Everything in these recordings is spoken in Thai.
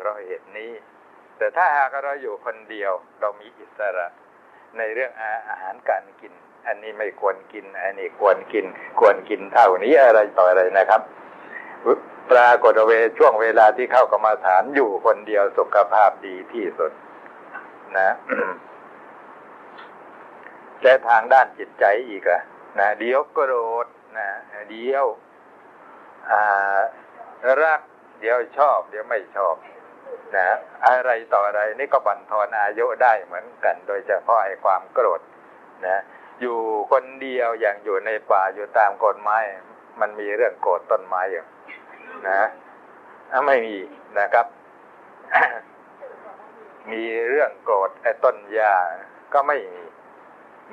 เพราะเหตุนี้ แต่ถ้าหากเราอยู่คนเดียว เรามีอิสระ ในเรื่องอาหารการกิน อันนี้ไม่ควรกิน อันนี้ควรกิน ควรกินเท่านี้อะไรต่ออะไรนะครับ ปรากฏเวช่วงเวลาที่เข้ากรรมาฐานอยู่คนเดียวสุขภาพดีที่สุด นะและทางด้านจิตใจอีกอะนะเดี๋ยวโกรธนะเดี๋ยวรัก เดี๋ยวชอบ เดี๋ยวไม่ชอบ นะอะไรต่ออะไรนี่ก็บั่นทอนอายุได้เหมือนกัน โดยเฉพาะไอ้ความโกรธนะอยู่คนเดียวอย่างอยู่ในป่าอยู่ตามกฎไม้มันมีเรื่องโกรธต้นไม้อยู่นะไม่มีนะครับ มีเรื่องโกรธไอ้ต้นหญ้าก็ไม่มี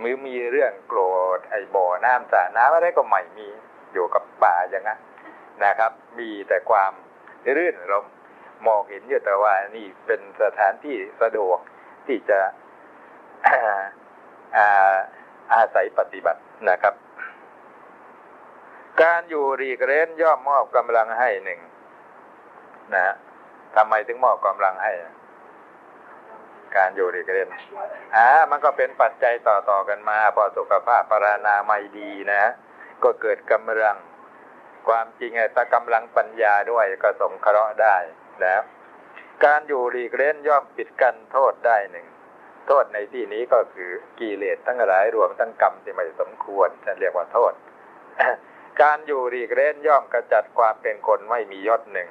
มือมีเรื่องโกรธไอ้บ่อน้ำสระน้ำอะไรก็ไม่มีอยู่กับป่าอย่างนั้นนะครับ มีแต่ความรื่นรม มองเห็นอยู่แต่ว่านี่เป็นสถานที่สะดวกที่จะอาอาศัยปฏิบัตินะครับ การอยู่รีเกรนย่อมมอบกำลังให้หนึ่งนะทำไมถึงมอบกำลังให้ การอยู่ดีกเล่นอ่ามันก็เป็นปัจจัยต่อๆกันมา พอสุขภาพปรานาไม่ดีนะก็เกิดกำลัง ความจริงไอ้ตะกำลังปัญญาด้วยก็สงเคราะห์ได้ นะการอยู่ดีกเล่นย่อมปิดกันโทษได้หนึ่ง โทษในที่นี้ก็คือกิเลสทั้งหลายรวมทั้งกรรมที่ไม่สมควรจะเรียกว่าโทษ การอยู่ดีกเล่นย่อมกระจัดความเป็นคนไม่มียศหนึ่ง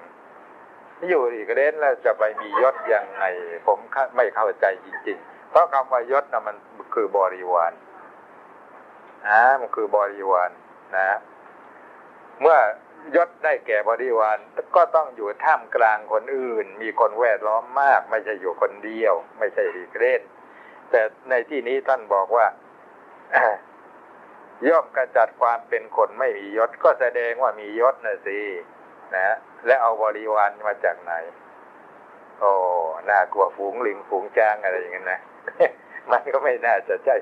อยู่อีกเล่นแล้วจะไปมียศยังไง ผมไม่เข้าใจจริง ๆ เพราะคำว่ายศนะมันคือบริวารนะมันคือบริวารนะ เมื่อ ยศได้แก่บริวารก็ต้องอยู่ท่ามกลางคนอื่น มีคนแวดล้อมมาก ไม่ใช่อยู่คนเดียว ไม่ใช่อีกเล่นแต่ในที่นี้ท่านบอกว่าย่อมกระจัดความเป็นคนไม่มียศ ก็แสดงว่ามียศนะสินะและเอาบริวารมาจากไหน โอ้น่ากลัวฝูงลิงฝูงจ้างอะไรอย่างเงี้ยนะมันก็ไม่น่าจะใช่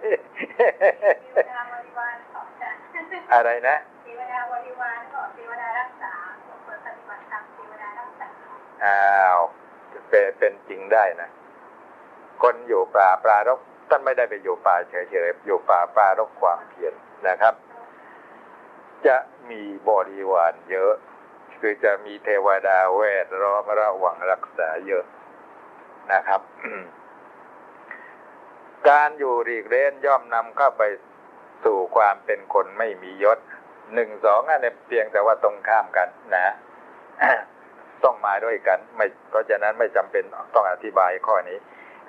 อะไรนะเทว ดาบริวารก็เทวดารักษาคนปฏิบัติธรรมเทวดารักษาอ้าวเป็นเป็นจริงได้นะ คนอยู่ป่าปลารกท่านไม่ได้ไปอยู่ป่าเฉยๆอยู่ป่าปลารกความเพียรนะครับ จะมีบริวารเยอะ คือจะมีเทวดาแวดล้อมระวังรักษาเยอะนะครับการอยู่รีกเร้นย่อมนำเข้าไปสู่ความเป็นคนไม่มียศ หนึ่งสองอันนี้เพียงแต่ว่าตรงข้ามกันนะต้องมาด้วยกัน ไม่เพราะฉะนั้นไม่จำเป็นต้องอธิบายข้อนี้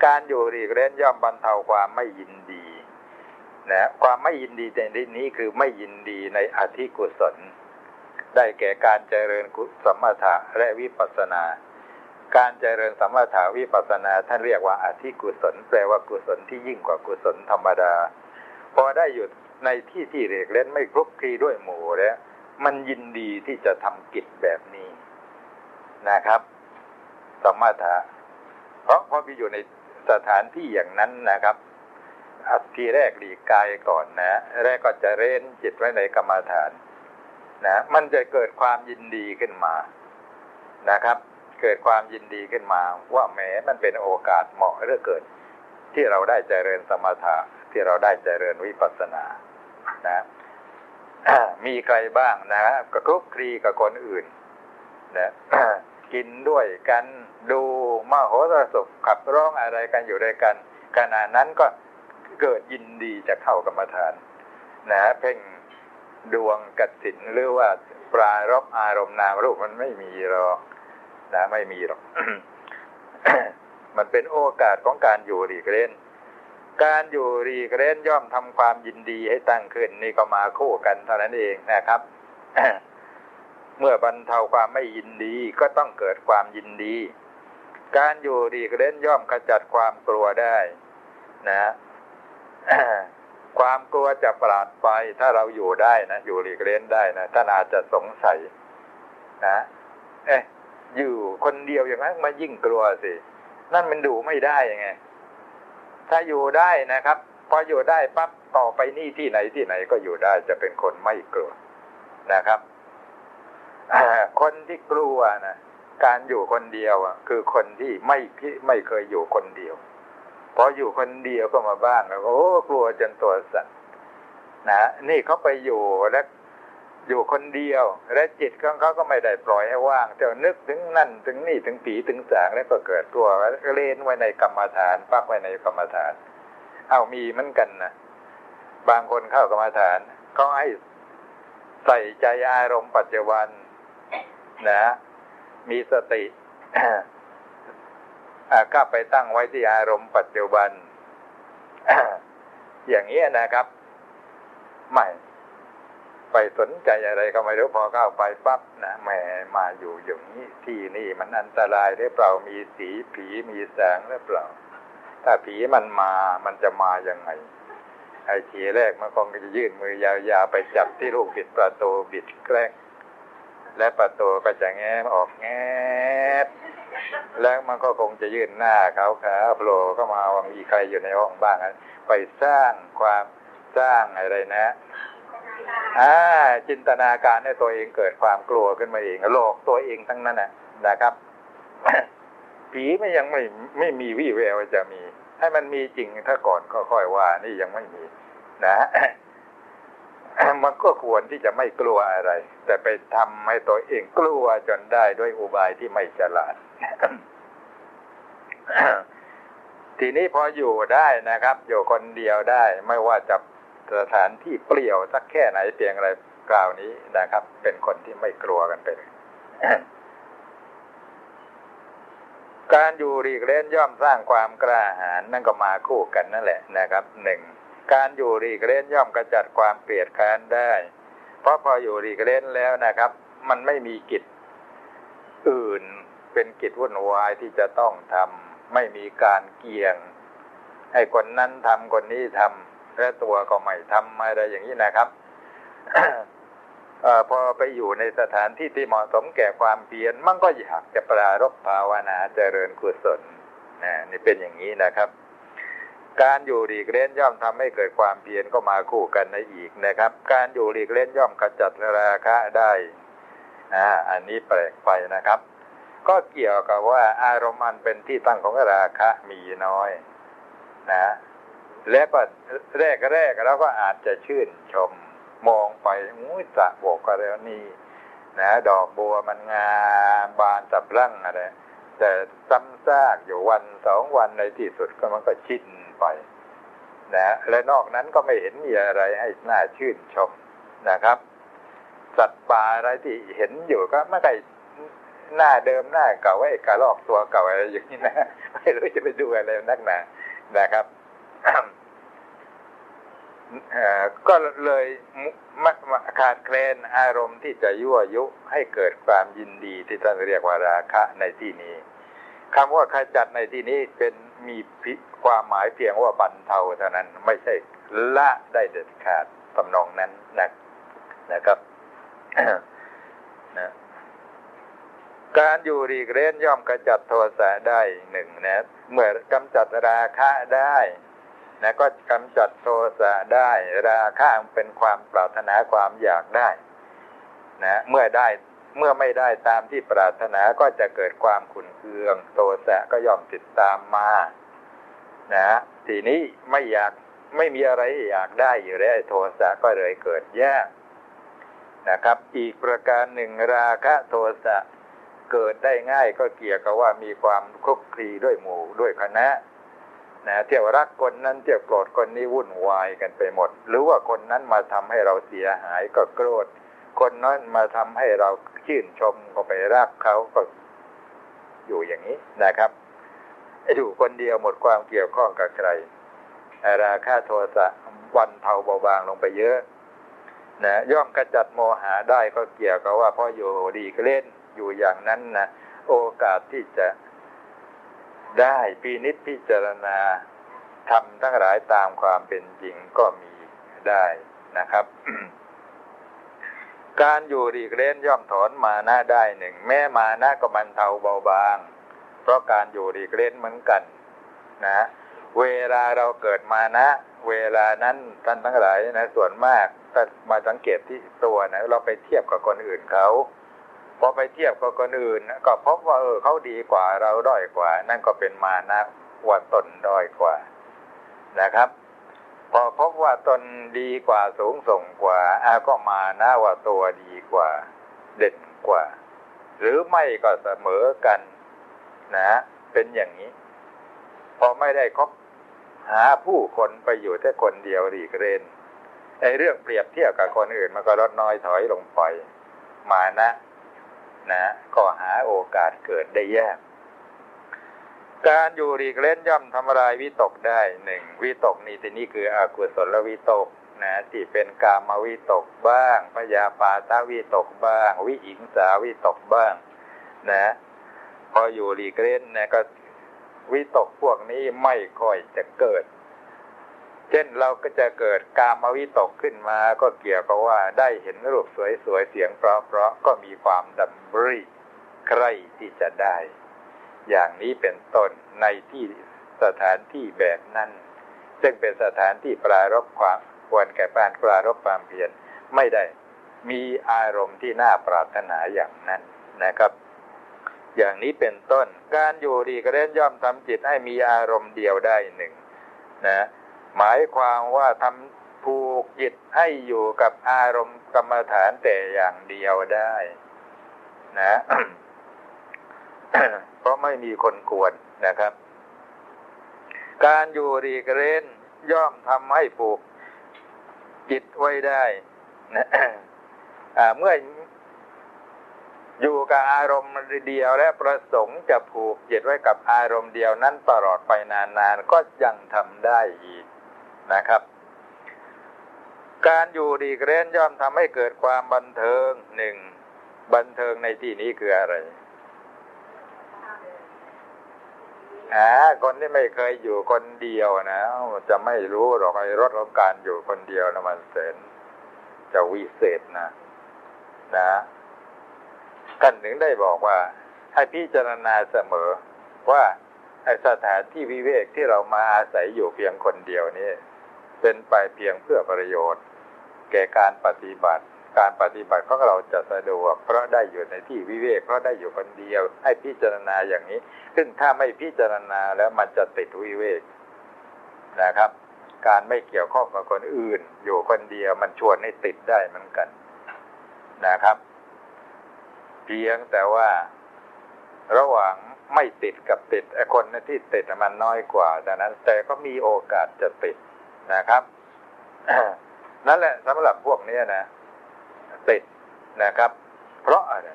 การอยู่รีกเร้นย่อมบรรเทาความไม่ยินดีนะความไม่ยินดีในที่นี้คือไม่ยินดีในอธิกุศล ได้แก่การเจริญสมถะและวิปัสนา การเจริญสมถะวิปัสนา ท่านเรียกว่าอธิกุศล แปลว่ากุศลที่ยิ่งกว่ากุศลธรรมดาพอได้อยู่ ในที่ที่เรียกเล่นไม่คลุกคลีด้วยหมู่แล้วมันยินดีที่จะทำกิจแบบนี้นะครับสมถะเพราะพอไปอยู่ในสถานที่อย่างนั้นนะครับทีแรกหลีกกายก่อนนะ แรกก็จะเร้นจิตไว้ในกรรมฐานนะมันจะเกิดความยินดีขึ้นมานะครับ เกิดความยินดีขึ้นมา ว่าแม้มันเป็นโอกาสเหมาะเหลือเกิน ที่เราได้เจริญสมถะ ที่เราได้เจริญวิปัสสนา นะ มีใครบ้างนะกระคลุกคลีกับคนอื่น นะกินด้วยกันดูมโหสพขับร้องอะไรกันอยู่ด้วยกันขณะนั้นก็เกิดยินดีจะเข้ากรรมฐาน นะเพ่งดวงกสินหรือว่าปลารบอารมณ์นามรูปมันไม่มีหรอกนะไม่มีหรอก มันเป็นโอกาสของการอยู่หรีเกรน การอยู่รีเกรนย่อมทำความยินดีให้ตั้งขึ้นนี่ก็มาคู่กันเท่านั้นเองนะครับ เมื่อบรรเทาความไม่ยินดีก็ต้องเกิดความยินดี การอยู่รีเกรนย่อมขจัดความกลัวได้นะความกลัวจะปราดไปถ้าเราอยู่ได้นะอยู่หลีกเล่นได้นะท่านอาจจะสงสัยนะเอ๊ะอยู่คนเดียวอย่างนั้นมายิ่งกลัวสิ นั่นมันดูไม่ได้ยังไง ถ้าอยู่ได้นะครับ พออยู่ได้ปั๊บต่อไปนี่ที่ไหนที่ไหนก็อยู่ได้จะเป็นคนไม่กลัวนะครับคนที่กลัวนะการอยู่คนเดียวอะคือคนที่ไม่ไม่เคยอยู่คนเดียวพออยู่คนเดียวก็มาบ้างแล้วโอ้กลัวจนตัวสั่นนะนี่เขาไปอยู่แล้ว อยู่คนเดียว และจิตของเขาก็ไม่ได้ปล่อยให้ว่างแต่นึกถึงนั่นถึงนี่ถึงผีถึงสางแล้วก็เกิดตัวเล่นไว้ในกรรมฐานปักไว้ในกรรมฐาน เอามีเหมือนกันนะบางคนเข้ากรรมฐานเขาให้ใส่ใจอารมณ์ปัจจุบัน นะ มีสติก็ไปตั้งไว้ที่อารมณ์ปัจจุบัน อย่างนี้นะครับ ไม่ ไปสนใจอะไรก็ไม่รู้พอเข้าไปปั๊บนะแหมมาอยู่อย่างนี้ที่นี่มันอันตรายหรือเปล่ามีสีผีมีแสงหรือเปล่า ถ้าผีมันมามันจะมาอย่างไงไอ้ทีแรกมันคงจะยื่นมือยาวๆไปจับที่ลูกบิดประตูบิดแกล้งและประตูก็จะแง้มออกแง้มแล้วมันก็คงจะยื่นหน้าเขาขาโผล่ก็มาว่ามีใครอยู่ในห้องบ้างไปสร้างความสร้างอะไรนะ อ่าจินตนาการให้ตัวเองเกิดความกลัวขึ้นมาเองโลกตัวเองทั้งนั้นนะนะครับ ผีไม่ยังไม่ไม่มีวี่แววจะมี ให้มันมีจริงถ้าก่อนก็ค่อยว่า นี่ยังไม่มี นะมันก็ควรที่จะไม่กลัวอะไร แต่ไปทำให้ตัวเองกลัวจนได้ด้วยอุบายที่ไม่ฉลาดทีนี้พออยู่ได้นะครับ อยู่คนเดียวได้ ไม่ว่าจะ สถานที่เปลี่ยวสักแค่ไหนเพียงอะไรกล่าวนี้นะครับ เป็นคนที่ไม่กลัวกันไปเลยการอยู่รีกเล่นย่อมสร้างความกล้าหาญนั่นก็มาคู่กันนั่นแหละนะครับหนึ่งการอยู่รีกเล่นย่อมกระจัดความเกลียดแค้นได้ เพราะพออยู่รีกเล่นแล้วนะครับ มันไม่มีกิจอื่นเป็นกิจวุ่นวายที่จะต้องทำไม่มีการเกี่ยง ให้คนนั้นทำคนนี้ทำ และตัวก็ไม่ทำอะไรอย่างนี้นะครับอพอไปอยู่ในสถานที่ที่เหมาะสมแก่ความเพียรมันก็อยากจะปรารบภาวนาเจริญกุศลน,นี่เป็นอย่างนี้นะครับ การอยู่หลีกเล่นย่อมทำให้เกิดความเพียรก็มาคู่กันในอีกนะครับ การอยู่หลีกเล่นย่อมขจัดราคะได้อ่าอันนี้แปลกไปนะครับ ก็เกี่ยวกับว่าอารมณ์อันเป็นที่ตั้งของราคะมีน้อย นะ และก็แรกแรกเราก็อาจจะชื่นชมมองไปอุ้ยสะบกก็แล้วนี่นะดอกบัวมันงามบานสับรั่งอะไรแต่ซ้ำซากอยู่วันสองวันในที่สุดก็มันก็ชินไปนะและนอกนั้นก็ไม่เห็นมีอะไรให้น่าชื่นชมนะครับ สัตว์ป่าอะไรที่เห็นอยู่ก็ไม่ได้หน้าเดิมหน้าเก่าไอ้กระลอกตัวเก่าอะไรอย่างนี้นะ ไม่รู้จะไปดูอะไรนักหนานะครับ ก็เลยขาดเคลนอารมณ์ที่จะยั่วยุให้เกิดความยินดีที่ท่านเรียกว่าราคะในที่นี้คำว่าขจัดในที่นี้เป็นมีความหมายเพียงว่าบรรเทาเท่านั้นไม่ใช่ละได้เด็ดขาดตำนองนั้นนะนะครับนะการอยู่รีกเร้นย่อมกำจัดโทสะได้หนึ่งนะเมื่อกำจัดราคะได้ นะก็กำจัดโทสะได้ ราคะเป็นความปรารถนาความอยากได้นะเมื่อได้เมื่อไม่ได้ตามที่ปรารถนาก็จะเกิดความขุนเคือง โทสะก็ย่อมติดตามมานะทีนี้ไม่อยากไม่มีอะไรอยากได้อยู่แล้วโทสะก็เลยเกิดแย่นะครับ อีกประการหนึ่งราคะโทสะเกิดได้ง่ายก็เกี่ยวกับว่ามีความคลุกคลีด้วยหมู่ด้วยคณะ นะเที่ยวรักคนนั้นเที่ยวโกรธคนนี้วุ่นวายกันไปหมด หรือว่าคนนั้นมาทำให้เราเสียหายก็โกรธคนนั้นมาทำให้เราชื่นชมก็ไปรักเขาก็อยู่อย่างนี้นะครับอยู่คนเดียวหมดความเกี่ยวข้องกับใคร ราคาโทสะวันเทาเบาบางลงไปเยอะนะย่อมกระจัดโมหะได้ก็เกี่ยวกับว่าพ่ออยู่ดีก็เล่นอยู่อย่างนั้นนะโอกาสที่จะ ได้ปีนิดพิจารณาทำทั้งหลายตามความเป็นจริงก็มีได้นะครับ การอยู่หลีกเล่นย่อมถอนมาหนะได้หนึ่งแม้มานะก็มันเทาเบาบาง เพราะการอยู่หลีกเล่นเหมือนกันนะเวลาเราเกิดมานะ เวลานั้นท่านทั้งหลายนะส่วนมากถ้ามาสังเกตที่ตัวนะเราไปเทียบกับคนอื่นเขา พอไปเทียบกับคนอื่นก็พบว่าเออเขาดีกว่าเราด้อยกว่า นั่นก็เป็นมานะว่าตนด้อยกว่านะครับ พอพบว่าตนดีกว่าสูงส่งกว่าอาก็มานะว่าตัวดีกว่า เด่นกว่า หรือไม่ก็เสมอกันนะ เป็นอย่างนี้ พอไม่ได้คบหาผู้คนไปอยู่แค่คนเดียวดีเรนไอ้เรื่องเปรียบเทียบกับคนอื่นมันก็ลดน้อยถอยลงไป มานะ นะก็หาโอกาสเกิดได้ยาก การอยู่รีกเล่นย่อมทำลายวิตกได้หนึ่งวิตกนี้ที่นี่คืออกุศลวิตกนะที่เป็นกามวิตกบ้างพยาปาตาวิตกบ้าง วิอิงสาวิตกบ้าง นะ พออยู่รีกเล่นนะก็วิตกพวกนี้ไม่ค่อยจะเกิด เช่นเราก็จะเกิดกามวิตกขึ้นมาก็เกี่ยวกับว่าได้เห็นรูปสวยๆเสียงเพราะๆก็มีความดำริใครที่จะได้ อย่างนี้เป็นต้นในที่สถานที่แบบนั้น ซึ่งเป็นสถานที่ปรารบความควรแก่การปรารบความเพียรไม่ได้มีอารมณ์ที่น่าปรารถนาอย่างนั้นนะครับ อย่างนี้เป็นต้นการอยู่ดีกระเล่นย่อมทำจิตให้มีอารมณ์เดียวได้หนึ่งนะ หมายความว่าทำผูกจิตให้อยู่กับอารมณ์กรรมฐานแต่อย่างเดียวได้ นะเพราะไม่มีคนกวนนะครับ การอยู่รีกเรนย่อมทำให้ผูกจิตไว้ได้นะเมื่ออยู่กับอารมณ์เดียวและประสงค์จะผูกจิตไว้กับอารมณ์เดียวนั้นตลอดไปนานๆ ก็ยังทำได้อีก นะครับ การอยู่ดีเกรนย่อมทำให้เกิดความบันเทิงหนึ่งบันเทิงในที่นี้คืออะไรหาคนที่ไม่เคยอยู่คนเดียวนะจะไม่รู้หรอกไอ้รถของการอยู่คนเดียวนะมันเสนจะวิเศษนะนะท่านถึงได้บอกว่า ให้พิจารณาเสมอว่าไอ้สถานที่วิเวกที่เรามาอาศัยอยู่เพียงคนเดียวนี้ เป็นไปเพียงเพื่อประโยชน์ แก่การปฏิบัติ การปฏิบัติของเราจะสะดวก เพราะได้อยู่ในที่วิเวกเพราะได้อยู่คนเดียว ให้พิจารณาอย่างนี้ ซึ่งถ้าไม่พิจารณาแล้วมันจะติดวิเวกนะครับ การไม่เกี่ยวข้องกับคนอื่น อยู่คนเดียวมันชวนให้ติดได้เหมือนกันนะครับ เพียงแต่ว่าระหว่างไม่ติดกับติดไอ้คนที่ติดมันน้อยกว่าดังนั้น แต่ก็มีโอกาสจะติด นะครับ นั่นแหละสำหรับพวกนี้นะ ติดนะครับ เพราะอะไร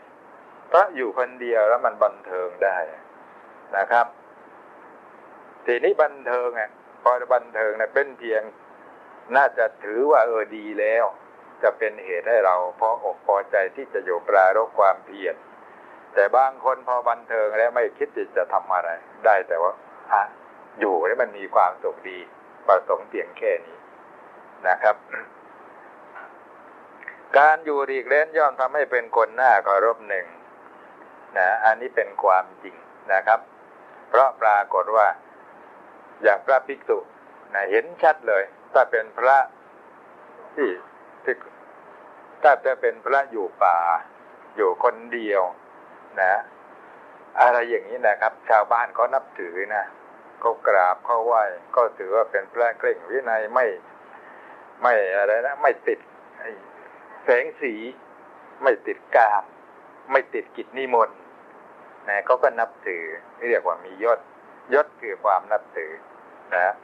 เพราะอยู่คนเดียวแล้วมันบันเทิงได้นะครับ ทีนี้บันเทิงอะพอบันเทิงเนี่ยเป็นเพียงน่าจะถือว่าเออดีแล้ว จะเป็นเหตุให้เราพออกพอใจที่จะอยู่ปรารบความเพียรแต่บางคนพอบันเทิงแล้วไม่คิดจะจะทำอะไร ได้แต่ว่าฮะอยู่แล้วมันมีความสุขดี ประสงค์เพียงแค่นี้นะครับ การอยู่ดีกเล่นย่อมทำให้เป็นคนหน้าเคารพหนึ่งนะอันนี้เป็นความจริงนะครับ เพราะปรากฏว่าอย่างพระภิกษุนะเห็นชัดเลย ถ้าเป็นพระที่ที่ถ้าจะเป็นพระอยู่ป่า อยู่คนเดียว นะ อะไรอย่างนี้นะครับ ชาวบ้านเขานับถือนะ เขากราบเขาไหว้ก็ถือว่าเป็นพระเคร่งวินัยไม่ไม่อะไรนะไม่ติดแสงสี ไม่ติดกามไม่ติดกิจนิมนต์นะเขาก็นับถือเรียกว่ามียศยศคือความนับถือนะ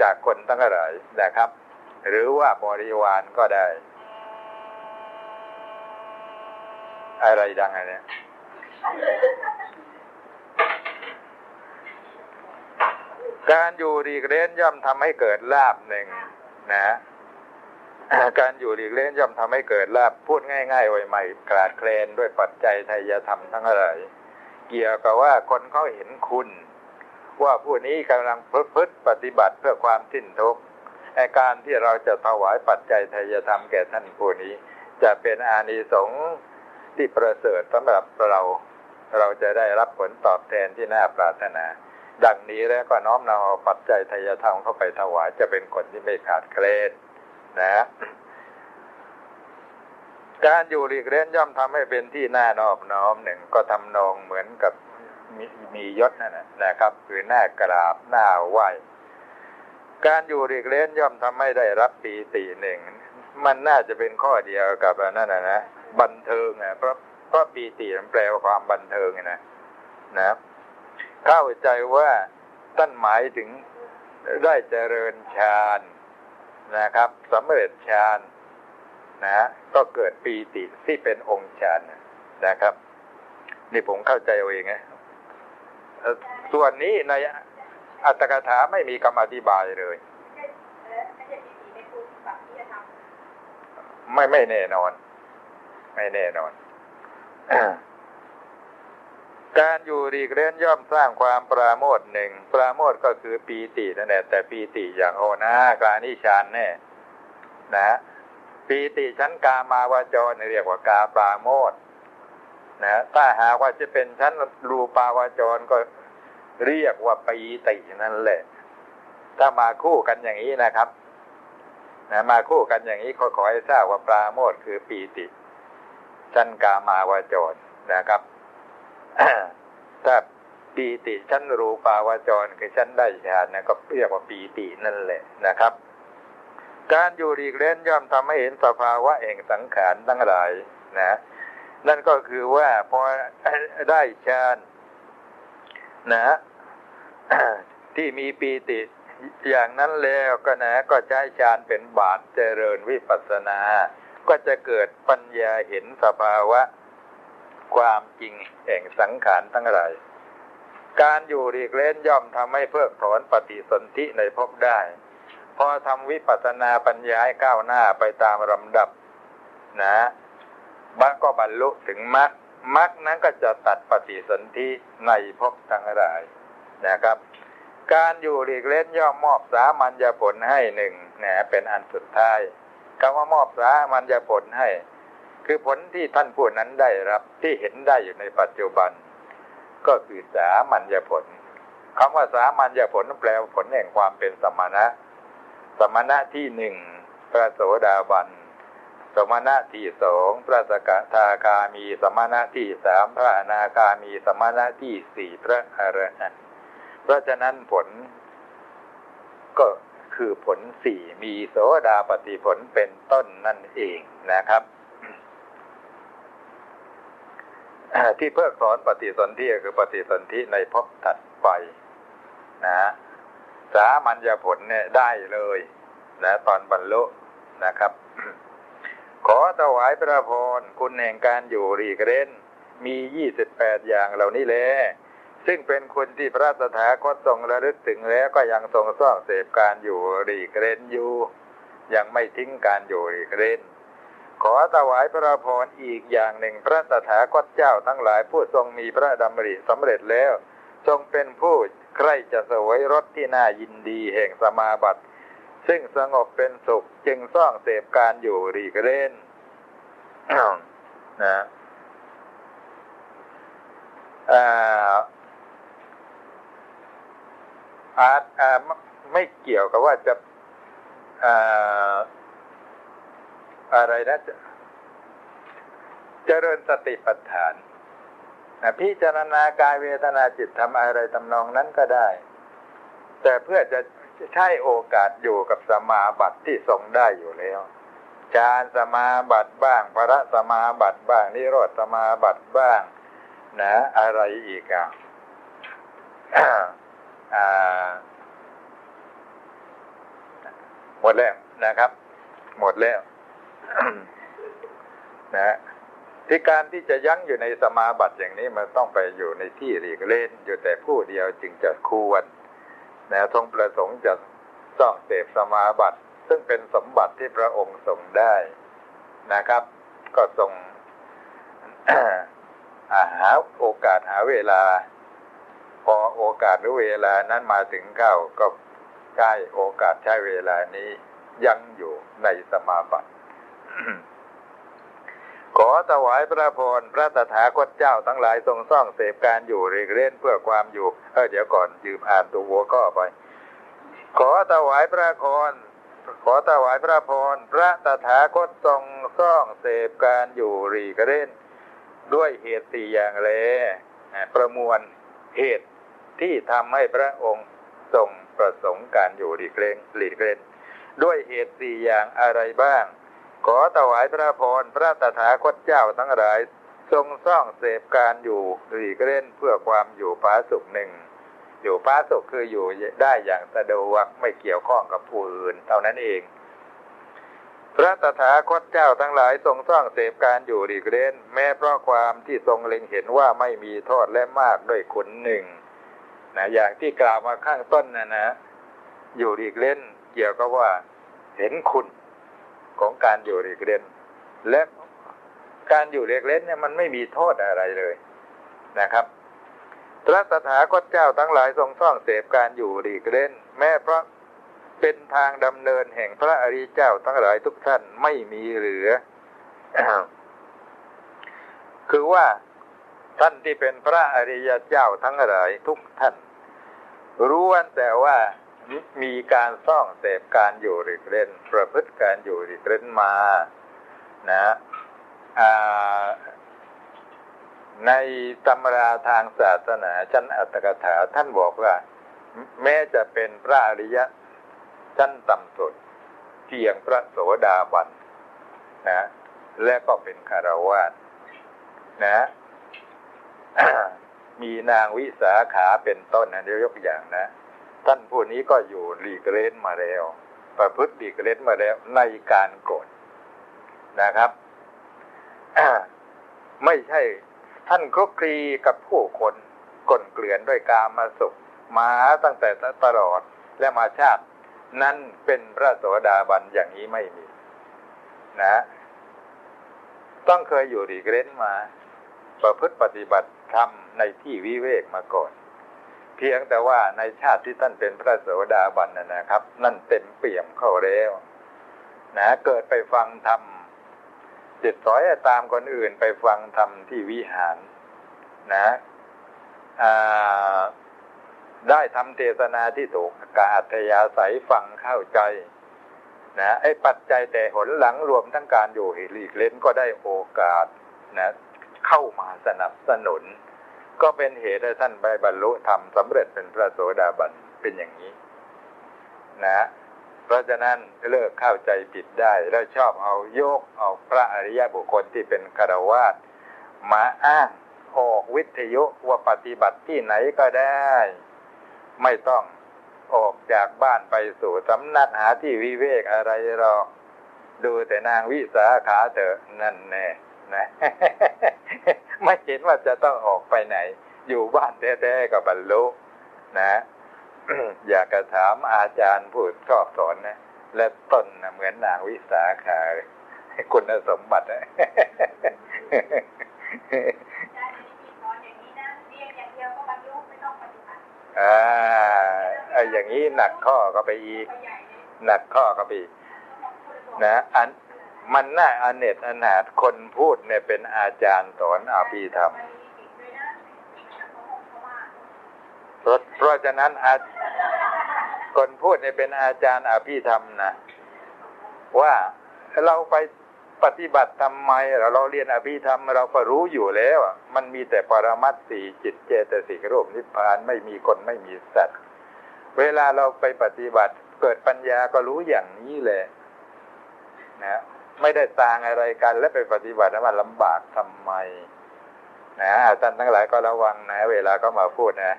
จากคนตั้งหลายนะครับ หรือว่าบริวารก็ได้ อะไรดังอะไรเนี่ย การอยู่ดีเร้นย่อมทำให้เกิดลาบหนึ่งนะการอยู่หลีกเล่นย่อมทำให้เกิดลาบพูดง่ายๆไวใหม่กราดเคลนด้วยปัจจัยไทยธรรมทั้งหลายเกี่ยวกับว่าคนเขาเห็นคุณ ว่าผู้นี้กำลังพฤติปฏิบัติเพื่อความสิ้นทุกข์การที่เราจะถวายปัจจัยไทยธรรมแก่ท่านผู้นี้ จะเป็นอานิสงส์ที่ประเสริฐสำหรับเรา เราจะได้รับผลตอบแทนที่น่าปรารถนา ดังนี้แล้วก็น้อมนำเอาปัจจัยไทยธรรมเข้าไปถวายจะเป็นคนที่ไม่ขาดเคลนนะการอยู่หลีกเล่นย่อมทำให้เป็นที่น่านอบน้อมหนึ่งก็ทำนองเหมือนกับมีมียศนั่นนะครับคือหน้ากราบหน้าไหวการอยู่หลีกเล่นย่อมทำให้ได้รับปีติหนึ่งมันน่าจะเป็นข้อเดียวกับนั่นนะนะบันเทิงอะเพราะเพราะปีติมันแปลว่าความบันเทิงนะนะ เข้าใจว่าท่านหมายถึงได้เจริญฌานนะครับสำเร็จฌานนะก็เกิดปีติที่เป็นองค์ฌานนะครับ นี่ผมเข้าใจเอาเองไงส่วนนี้ในอัตถกถาไม่มีคำอธิบายเลย ไม่ไม่แน่นอน ไม่แน่นอน การอยู่รีกเล่นย่อมสร้างความปราโมทหนึ่งปราโมทก็คือปีตินั่นแหละแต่ปีติอย่างโอนะกานิชานแน่นะปีติชั้นกามาวาจรเรียกว่ากาปราโมทนะถ้าหากว่าจะเป็นชั้นรูปาวาจรก็เรียกว่าปีตินั่นแหละ ถ้ามาคู่กันอย่างนี้นะครับนะมาคู่กันอย่างนี้ขอขอให้ทราบว่าปราโมทคือปีติชั้นกามาวาจรนะครับ ถ้าปีติชั้นรูปาวาจรคือชั้นได้ฌานนะก็เรียกว่าปีตินั่นแหละนะครับ การอยู่รีกเล่นย่อมทำให้เห็นสภาวะแห่งสังขารทั้งหลายนะ นั่นก็คือว่าพอได้ฌานนะที่มีปีติอย่างนั้นแล้วก็นะ ก็ใช้ฌานเป็นบาตเจริญวิปัสสนา ก็จะเกิดปัญญาเห็นสภาวะ ความจริงแห่งสังขารทั้งหลายการอยู่รีกเล่นย่อมทำให้เพิกถอนปฏิสนธิในภพได้ พอทำวิปัสสนาปัญญาให้ก้าวหน้าไปตามลำดับ นะบักก็บรรลุถึงมรรคมรรคนั้นก็จะตัดปฏิสนธิในภพทั้งหลายนะครับ การอยู่หลีกเล่นย่อมมอบสามัญญผลให้หนึ่งนะเป็นอันสุดท้ายคำว่ามอบสามัญญผลให้ คือผลที่ท่านผู้นั้นได้รับที่เห็นได้อยู่ในปัจจุบัน ก็คือสามัญญผลคำว่าสามัญญผลแปลผลแห่งความเป็นสมณะ สมณะที่หนึ่งพระโสดาบัน สมณะที่สองพระสกทาคามี สมณะที่สามพระอนาคามี สมณะที่สี่พระอรหันต์เพราะฉะนั้นผลก็คือผลสี่มีโสดาปฏิผลเป็นต้นนั่นเองนะครับ ที่เพิกถอนปฏิสนธิคือปฏิสนธิในภพตัดไปนะสามัญญผลเนี่ยได้เลยนะตอนบรรลุนะครับ ขอถวายพระพรคุณแห่งการอยู่รีกเร้นมียี่สิบแปดอย่างเหล่านี้แลซึ่งเป็นคุณที่พระสถาคตทรงระลึกถึงแล้วก็ยังทรงสร้างเสพการอยู่รีกเร้นอยู่ ยังไม่ทิ้งการอยู่รีกเร้น ขอถวายพระพรอีกอย่างหนึ่งพระตถาคตเจ้าทั้งหลายผู้ทรงมีพระดำริสำเร็จแล้ว ทรงเป็นผู้ใครจะสวยรสที่น่ายินดีแห่งสมาบัติ ซึ่งสงบเป็นสุขจึงซ่องเสพการอยู่รีกเล่นนะอาจไม่เกี่ยวกับว่าจะ อะไรนะเจริญสติปัฏฐานนะพิจารณากายเวทนาจิตทำอะไรทำนองนั้นก็ได้ แต่เพื่อจะใช้โอกาสอยู่กับสมาบัติที่ทรงได้อยู่แล้วฌานสมาบัติบ้างพระสมาบัติบ้าง นิโรธสมาบัติบ้าง นะ อะไรอีกอะหมดแล้วนะครับ หมดแล้ว นะที่การที่จะยั้งอยู่ในสมาบัติอย่างนี้มันต้องไปอยู่ในที่หลีกเล่นอยู่แต่ผู้เดียวจึงจะควรนะทรงประสงค์จะซ่องเสพสมาบัติ ซึ่งเป็นสมบัติที่พระองค์ทรงได้นะครับ ก็ทรงหาโอกาสหาเวลา พอโอกาสหรือเวลานั้นมาถึงเข้าก็ใช้โอกาสใช้เวลานี้ยังอยู่ในสมาบัติ ขอถวายพระพรพระตถาคตเจ้าทั้งหลายทรงซ่องเสพการอยู่เรียกเล่นเพื่อความอยู่ เออเดี๋ยวก่อนยืมอ่านตัวหัวข้อไป ขอถวายพระพรขอถวายพระพรพระตถาคตทรงซ่องเสพการอยู่รีกเล่น ด้วยเหตุสี่อย่างแลประมวลเหตุที่ทำให้พระองค์ทรงประสงค์การอยู่รีเล่นรีเล่น ด้วยเหตุสี่อย่างอะไรบ้าง ขอถวายพระพรพระตถาคตเจ้าทั้งหลาย ทรงซ่องเสพการอยู่รีกเล่นเพื่อความอยู่ผาสุขหนึ่ง อยู่ผาสุขคืออยู่ได้อย่างสะดวกไม่เกี่ยวข้องกับผู้อื่นเท่านั้นเอง พระตถาคตเจ้าทั้งหลายทรงสร้างเสพการอยู่ดีกเล่น แม้เพราะความที่ทรงเล็งเห็นว่าไม่มีโทษและมากด้วยขุนหนึ่งนะอย่างที่กล่าวมาข้างต้นนะนะอยู่ดีกเล่นเกี่ยวกับว่าเห็นคุณ ของการอยู่ดียกเล่นและการอยู่เล็กเล่นเนี่ยมันไม่มีโทษอะไรเลยนะครับพระตถาคตเจ้าทั้งหลายทรงสร้างเสพการอยู่ดีกเล่น แม้พระเป็นทางดำเนินแห่งพระอริยเจ้าทั้งหลายทุกท่านไม่มีเหลือ คือว่าท่านที่เป็นพระอริยเจ้าทั้งหลายทุกท่านรู้วันแต่ว่า มีการซ่องเสพการอยู่ริเล่น ประพฤติการอยู่ริเล่นมา นะในตำราทางศาสนาชั้นอัตถกถาท่านบอกว่า แม้จะเป็นพระอริยะชั้นต่ำสุดเพียงพระโสดาบันนะ และก็เป็นคารวาสนะ มีนางวิสาขาเป็นต้นนะเดี๋ยวยกอย่างนะ ท่านผู้นี้ก็อยู่หลีกเล่นมาแล้ว ประพฤติหลีกเล่นมาแล้วในการโกรธนะครับไม่ใช่ท่านคลุกคลีกับผู้คนกลนเกลื่อนด้วยกามาสุขมาตั้งแต่ตลอดและมาชาติ นั้นเป็นพระโสดาบันอย่างนี้ไม่มีนะ ต้องเคยอยู่ดีเกรนมา ประพฤติปฏิบัติธรรมในที่วิเวกมาก่อน เพียงแต่ว่าในชาติที่ท่านเป็นพระโสดาบันนะครับ นั่นเต็มเปี่ยมเข้าแล้วนะเกิดไปฟังธรรมจิตสอยตามคนอื่นไปฟังธรรมที่วิหาร นะได้ทำเทศนาที่ถูกกาอัธยาศัยฟังเข้าใจ นะไอ้ปัจจัยแต่หนหลังรวมทั้งการอยู่หลีกเล่นก็ได้โอกาสนะ เข้ามาสนับสนุน ก็เป็นเหตุให้ท่านไปบรรลุธรรมสำเร็จเป็นพระโสดาบันเป็นอย่างนี้ นะ เพราะฉะนั้นเลิกเข้าใจผิดได้ แล้วชอบเอาโยกเอาพระอริยบุคคลที่เป็นคารวาสมาอ้างออกวิทยุว่าปฏิบัติที่ไหนก็ได้ ไม่ต้องออกจากบ้านไปสู่สำนักหาที่วิเวกอะไรหรอก ดูแต่นางวิสาขาเถอะนั่นแน่ นะ ไม่เห็นว่าจะต้องออกไปไหน อยู่บ้านแท้ๆกับบรรลุนะอยากจะถามอาจารย์ผู้ชอบสอนนะ และต้นนะเหมือนนางวิสาขาคุณสมบัตินะอ่าอย่างนี้หนักข้อก็ไปอีก หนักข้อก็ไปอีกนะอัน มันน่าอเนตอนาถคนพูดเนี่ยเป็นอาจารย์สอนอาภีธรรมเพราะฉะนั้นคนพูดเนี่ยเป็นอาจารย์อภิธรรมนะว่าเราไปปฏิบัติทำไมเราเรียนอภิธรรมเราก็รู้อยู่แล้ว มันมีแต่ปรมัตสีจิตเจตสิกรูปนิพพานไม่มีคนไม่มีสัตว์ เวลาเราไปปฏิบัติเกิดปัญญาก็รู้อย่างนี้แหละนะ ไม่ได้ต่างอะไรกัน และไปปฏิบัติแล้วมันลำบากทำไมนะท่านทั้งหลายก็ระวังนะ เวลาก็มาพูดนะ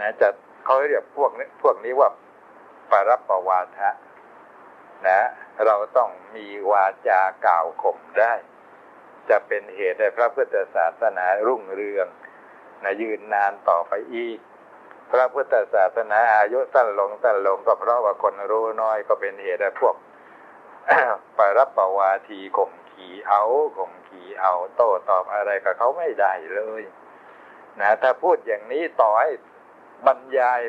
นะจะเขาเรียกพวกนี้พวกนี้ว่าปรับประวาทะนะ เราต้องมีวาจากล่าวข่มได้ จะเป็นเหตุให้พระพุทธศาสนารุ่งเรืองนะยืนนานต่อไปอีก พระพุทธศาสนาอายุสั้นลงสั้นลงก็เพราะว่าคนรู้น้อยก็เป็นเหตุให้พวก ปรับประวาทีข่มขี่เอาข่มขี่เอา โต้ตอบอะไรกับเขาไม่ได้เลยนะถ้าพูดอย่างนี้ต่อให้บรรยาย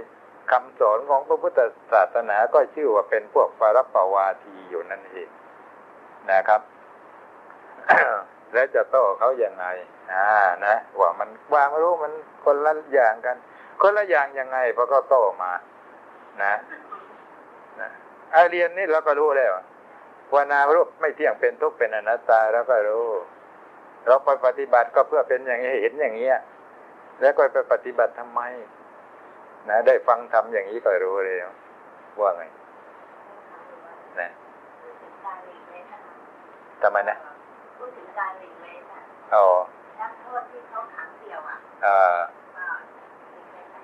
คำสอนของพระพุทธศาสนาก็ชื่อว่าเป็นพวกปารปวาทีอยู่นั่นเองนะครับ แล้วจะโต้เขาอย่างไงอ่านะว่ามันวางรู้มันคนละอย่างกัน คนละอย่างยังไงพอก็โต้มา นะนะไอเรียนนี่เราก็รู้แล้ว ว่านามรูปไม่เที่ยงเป็นทุกข์เป็นอนัตตาแล้วก็รู้ เราไปปฏิบัติก็เพื่อเป็นอย่างนี้เห็นอย่างนี้ยแล้วก็ไปปฏิบัติทำไม นะ ได้ฟังทำอย่างนี้ก็รู้เลยว่าไงนะทำไมนะพูดถึงการหลีกเล่นอะอ๋อนักโทษที่เขาขังเดียวอะเอ่ออ่าหลีกเล่นไหม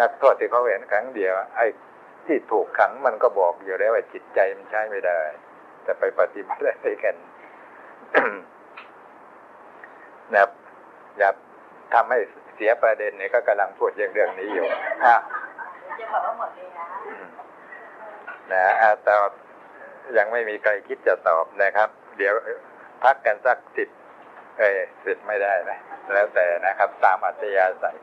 นักโทษที่เขาเห็นครั้งเดียวไอ้ ที่ถูกขังมันก็บอกอยู่แล้วว่าจิตใจมันใช้ไม่ได้ แต่ไปปฏิบัติอะไรกันนะอย่าทำให้เสียประเด็นเนี่ยก็กำลังพูดเรื่องเรื่องนี้อยู่อะจะบอกว่าหมดเลยนะอืมนะอะตอบยังไม่มีใครคิดจะตอบนะครับ เดี๋ยวพักกันสักสิบเอ้ยสิบไม่ได้นะแล้วแต่นะครับ ตามอัธยาศัย